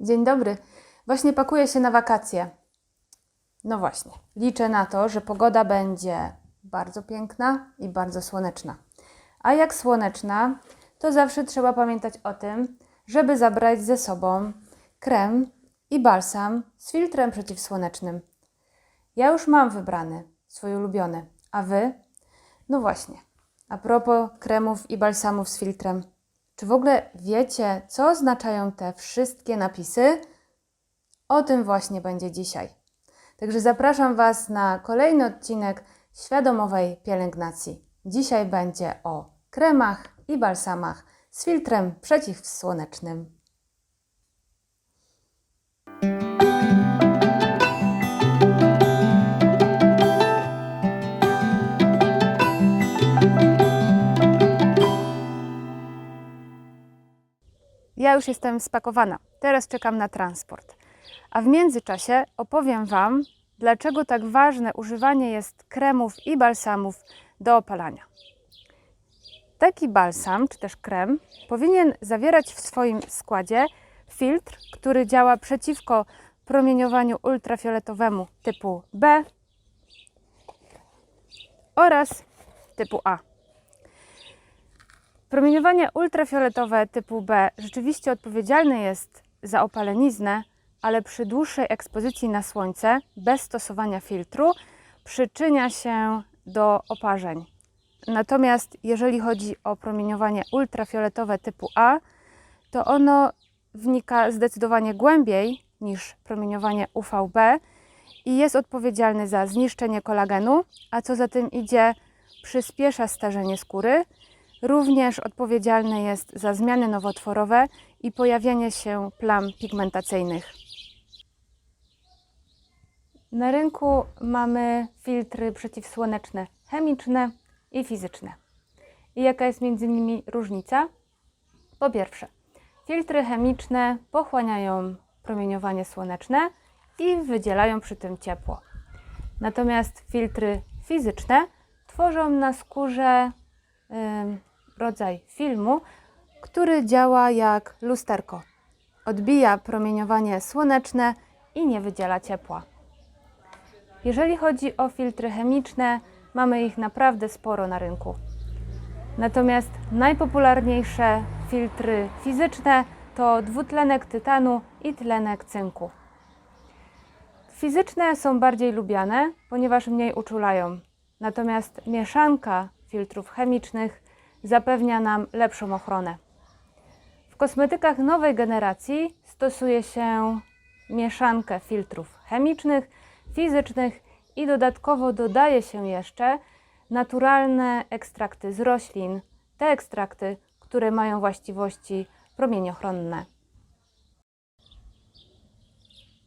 Dzień dobry. Właśnie pakuję się na wakacje. No właśnie, liczę na to, że pogoda będzie bardzo piękna i bardzo słoneczna. A jak słoneczna, to zawsze trzeba pamiętać o tym, żeby zabrać ze sobą krem i balsam z filtrem przeciwsłonecznym. Ja już mam wybrany, swój ulubiony, a wy? No właśnie, a propos kremów i balsamów z filtrem. Czy w ogóle wiecie, co oznaczają te wszystkie napisy? O tym właśnie będzie dzisiaj. Także zapraszam Was na kolejny odcinek świadomowej pielęgnacji. Dzisiaj będzie o kremach i balsamach z filtrem przeciwsłonecznym. Ja już jestem spakowana. Teraz czekam na transport. A w międzyczasie opowiem Wam, dlaczego tak ważne używanie jest kremów i balsamów do opalania. Taki balsam, czy też krem, powinien zawierać w swoim składzie filtr, który działa przeciwko promieniowaniu ultrafioletowemu typu B oraz typu A. Promieniowanie ultrafioletowe typu B rzeczywiście odpowiedzialne jest za opaleniznę, ale przy dłuższej ekspozycji na słońce, bez stosowania filtru, przyczynia się do oparzeń. Natomiast jeżeli chodzi o promieniowanie ultrafioletowe typu A, to ono wnika zdecydowanie głębiej niż promieniowanie UVB i jest odpowiedzialny za zniszczenie kolagenu, a co za tym idzie, przyspiesza starzenie skóry. Również odpowiedzialny jest za zmiany nowotworowe i pojawienie się plam pigmentacyjnych. Na rynku mamy filtry przeciwsłoneczne chemiczne i fizyczne. I jaka jest między nimi różnica? Po pierwsze, filtry chemiczne pochłaniają promieniowanie słoneczne i wydzielają przy tym ciepło. Natomiast filtry fizyczne tworzą na skórze rodzaj filmu, który działa jak lusterko. Odbija promieniowanie słoneczne i nie wydziela ciepła. Jeżeli chodzi o filtry chemiczne, mamy ich naprawdę sporo na rynku. Natomiast najpopularniejsze filtry fizyczne to dwutlenek tytanu i tlenek cynku. Fizyczne są bardziej lubiane, ponieważ mniej uczulają. Natomiast mieszanka filtrów chemicznych zapewnia nam lepszą ochronę. W kosmetykach nowej generacji stosuje się mieszankę filtrów chemicznych, fizycznych i dodatkowo dodaje się jeszcze naturalne ekstrakty z roślin, te ekstrakty, które mają właściwości promieniochronne.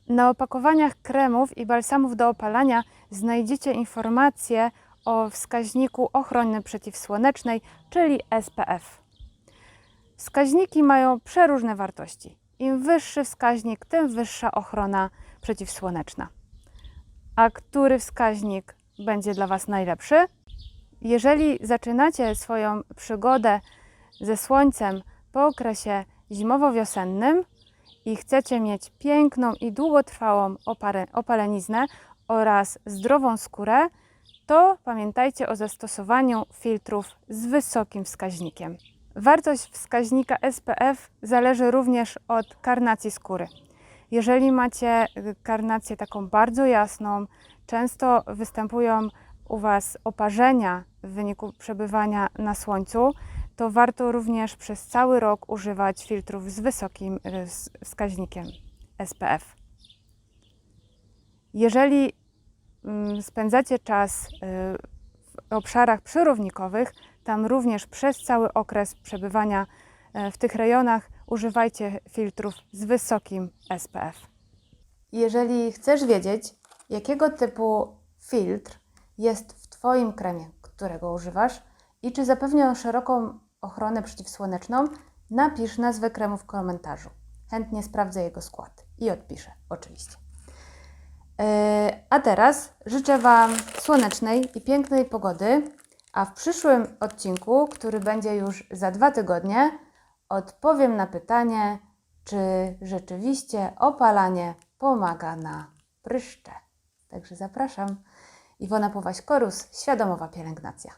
Na opakowaniach kremów i balsamów do opalania znajdziecie informacje o wskaźniku ochrony przeciwsłonecznej, czyli SPF. Wskaźniki mają przeróżne wartości. Im wyższy wskaźnik, tym wyższa ochrona przeciwsłoneczna. A który wskaźnik będzie dla Was najlepszy? Jeżeli zaczynacie swoją przygodę ze słońcem po okresie zimowo-wiosennym i chcecie mieć piękną i długotrwałą opaleniznę oraz zdrową skórę, to pamiętajcie o zastosowaniu filtrów z wysokim wskaźnikiem. Wartość wskaźnika SPF zależy również od karnacji skóry. Jeżeli macie y, karnację taką bardzo jasną, często występują u Was oparzenia w wyniku przebywania na słońcu, to warto również przez cały rok używać filtrów z wysokim y, wskaźnikiem SPF. Jeżeli spędzacie czas y, w obszarach przyrównikowych, tam również przez cały okres przebywania e, w tych rejonach używajcie filtrów z wysokim SPF. Jeżeli chcesz wiedzieć, jakiego typu filtr jest w Twoim kremie, którego używasz i czy zapewnia szeroką ochronę przeciwsłoneczną, napisz nazwę kremu w komentarzu. Chętnie sprawdzę jego skład i odpiszę, oczywiście. Yy, A teraz życzę Wam słonecznej i pięknej pogody, a w przyszłym odcinku, który będzie już za dwa tygodnie, odpowiem na pytanie, czy rzeczywiście opalanie pomaga na pryszcze. Także zapraszam. Iwona Powaś-Korus, Świadomowa Pielęgnacja.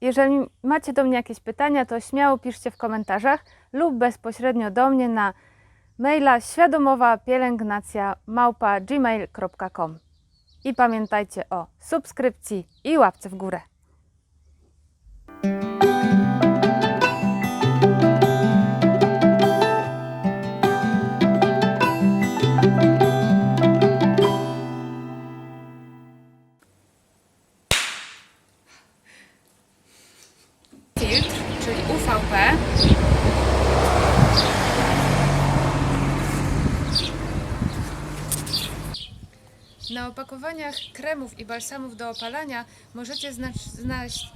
Jeżeli macie do mnie jakieś pytania, to śmiało piszcie w komentarzach lub bezpośrednio do mnie na maila świadomowapielęgnacja małpa gmail.com. I pamiętajcie o subskrypcji i łapce w górę. Na opakowaniach kremów i balsamów do opalania możecie znaleźć.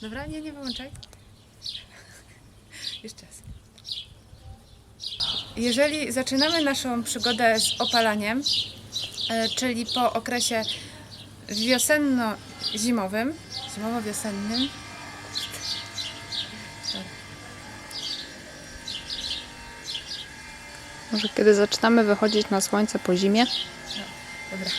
Dobra, nie, nie wyłączaj. Jeszcze raz. Jeżeli zaczynamy naszą przygodę z opalaniem, e, czyli po okresie wiosenno-zimowym, zimowo-wiosennym, Może kiedy zaczynamy wychodzić na słońce po zimie? Dobra,